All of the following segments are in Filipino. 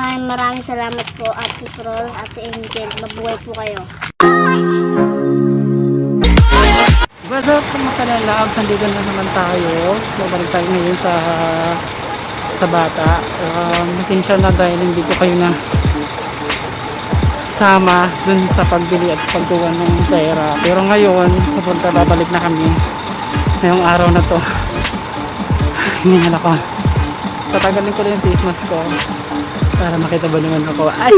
Maraming maraming salamat po, Ate Prol, Ate Angel. Mabuhay po kayo. What's up mga kalalabs? Nandito na naman tayo. Babalik tayo ngayon sa sa bata. Um, Masensya na dahil hindi ko kayo na sama dun sa pagbili at paggawa ng pera. Pero ngayon, pupunta babalik na kami ngayong araw na to. Hinihingal ako. Tatagalin ko rin yung face mask ko para makita ba naman ako. Ay!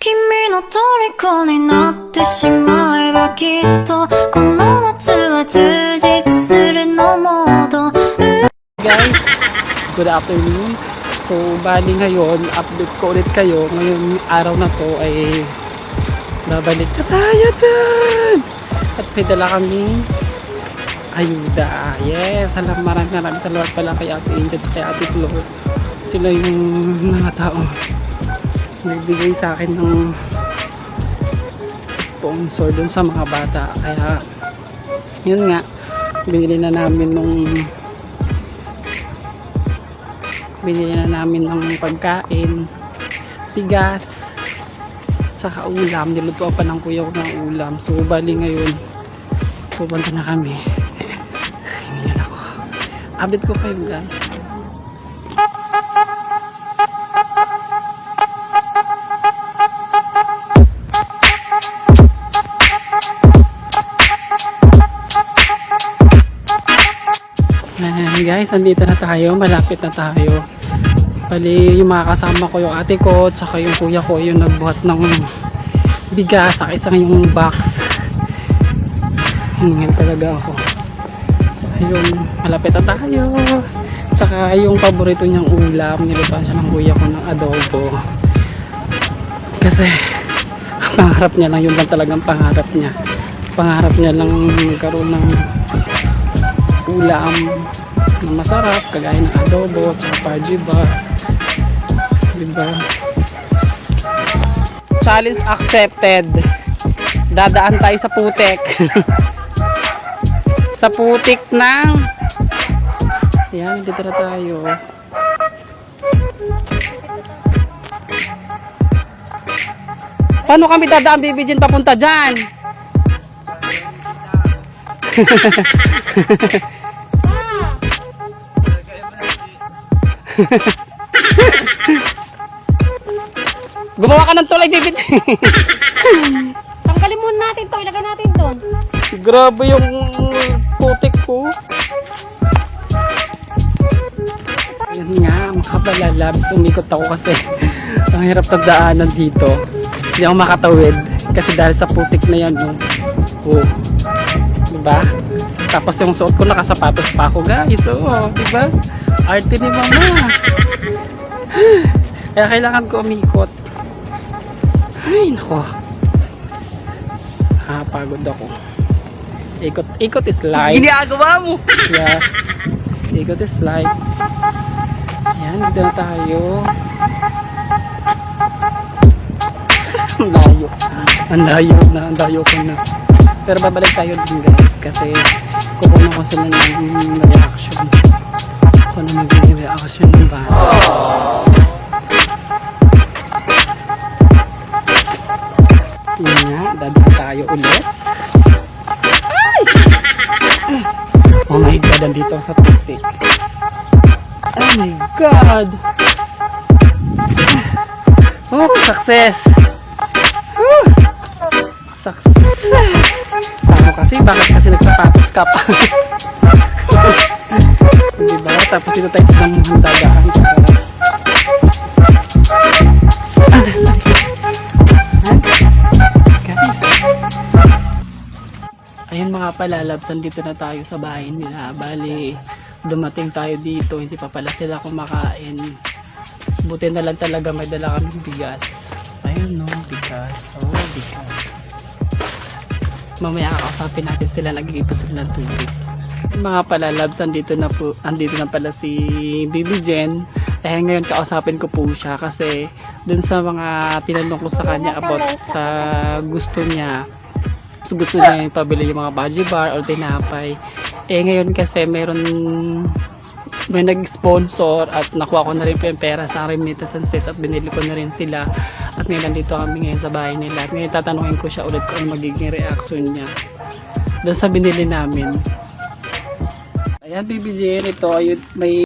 君の虜になってしまえばきっとこの夏は充実するのモード guys, good afternoon. So, bali ngayon, update ko ulit kayo. Ngayon, araw na to ay babalik na tayo dun! At may dala kaming ayuda. Yes, alam maraming maraming salamat pala kay Ate Angel at kay Ate Flo. sila yung mga tao. Nagbigay sa akin ng sponsor dun sa mga bata. Kaya, yun nga, binili na namin nung binili na namin ng pagkain bigas saka ulam. Nilutuan pa ng kuya ko ng ulam. So bali ngayon pupunta na kami. Ngayon ako. Update ko kayo guys guys, nandito na tayo, malapit na tayo. Bali, yung mga kasama ko, yung ate ko, tsaka yung kuya ko, yung nagbuhat ng bigas, saka isang yung box. Hiningan talaga ako. Ayun, malapit na tayo. Tsaka yung paborito niyang ulam, nilutuan siya ng kuya ko ng adobo. Kasi, ang pangarap niya lang, yun lang talagang pangarap niya. Pangarap niya lang magkaroon ng ulam na masarap kagaya ng adobo tsaka pajiba diba? Challenge accepted. Dadaan tayo sa putik. Sa putik ng yan dito tayo. Paano kami dadaan bibigyan papunta dyan Gumawa ka ng tulay, David. Tanggalin muna natin to. Ilagay natin doon. Grabe yung putik ko. Yan nga, makapalalab. Umikot ako kasi ang hirap na daanan dito. Hindi ako makatawid. Kasi dahil sa putik na yan, oh. oh. Diba? Tapos yung suot ko nakasapatos pa ako, guys. Oh, diba? Arte ni mama. Kaya kailangan ko umikot. Ay, nako. Ah, pagod ako. Ikot, ikot is life. Ginagawa mo. Yeah. Ikot is life. Yan, dito na tayo. Ang layo. Ang layo na, ang layo ko na. Pero babalik tayo din guys kasi kukuha ko sila ng reaction. Kung ano magiging reaction ng bata. Yun nga, dadaan tayo ulit. Oh my god, andito sa putik. Oh my god! Oh, success! Kasi, bakit kasi nagsapatos ka pa? diba? Tapos dito tayo sa namuhang dagaan. Guys, Ayun mga palalabs, dito na tayo sa bahay nila. Bali, dumating tayo dito, hindi pa pala sila kumakain. Buti na lang talaga may dala kami bigas. Ayun no, bigas. Oh, bigas. Mamaya kakausapin natin sila, nag-iipa sila ng tubig. Mga palalabs, andito na po, andito na pala si Bibi Jen. Eh ngayon kausapin ko po siya kasi dun sa mga tinanong ko sa kanya about sa gusto niya So, gusto niya yung pabili yung mga baji bar or tinapay. Eh ngayon kasi meron may nag-sponsor at nakuha ko na rin po yung pera sa remittances at binili ko na rin sila. At ngayon nandito kami ngayon sa bahay nila. At ngayon tatanungin ko siya ulit kung ano magiging reaction niya doon sa binili namin. Ayan BBJ ito ayun, may